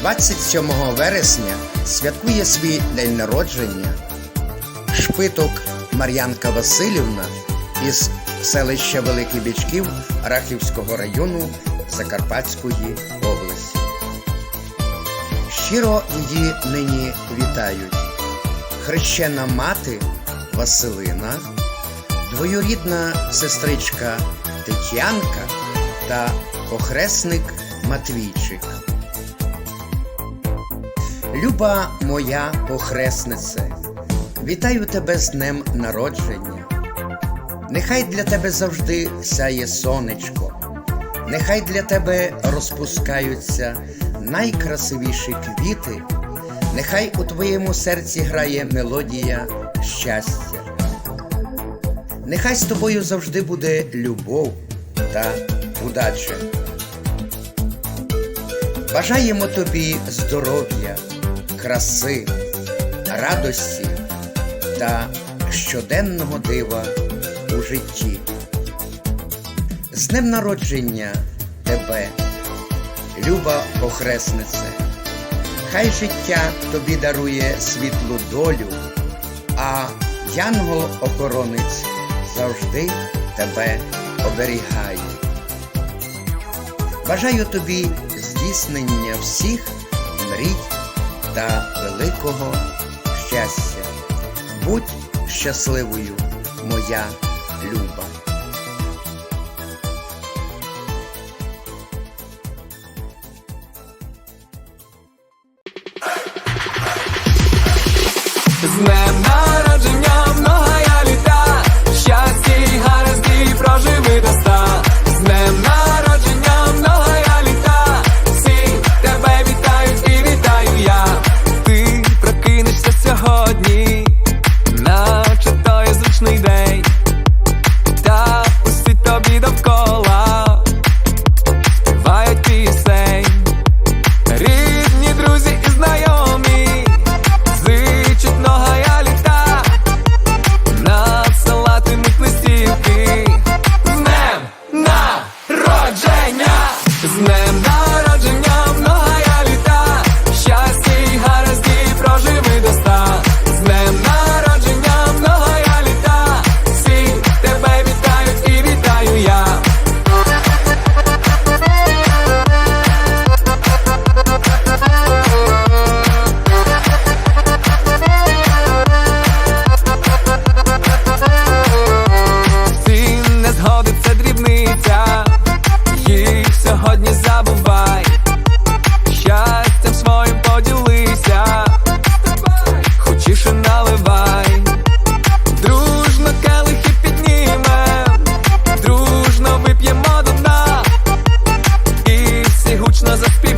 27 вересня святкує свій день народження шпиток Мар'янка Васильівна із селища Великий Бічків Рахівського району Закарпатської області. Щиро її нині вітають хрещена мати Василина, двоюрідна сестричка Тетянка та охресник Матвійчик. Люба моя похреснице, вітаю тебе з днем народження. Нехай для тебе завжди сяє сонечко, нехай для тебе розпускаються найкрасивіші квіти, нехай у твоєму серці грає мелодія щастя. Нехай з тобою завжди буде любов та удача. Бажаємо тобі здоров'я, краси, радості та щоденного дива у житті. З днем народження тебе, люба охреснице, хай життя тобі дарує світлу долю, а янгол-охоронець завжди тебе оберігає. Бажаю тобі здійснення всіх мрій та великого щастя. Будь щасливою, моя люба! З днем народження! am not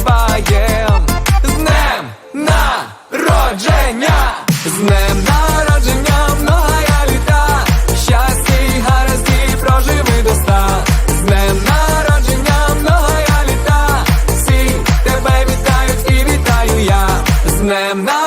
співаєм з днем народження, з днем народження, многая літа, щастя і гаразді проживи до ста, з днем народження, многая літа, всі тебе вітають і вітаю я, з днем народження.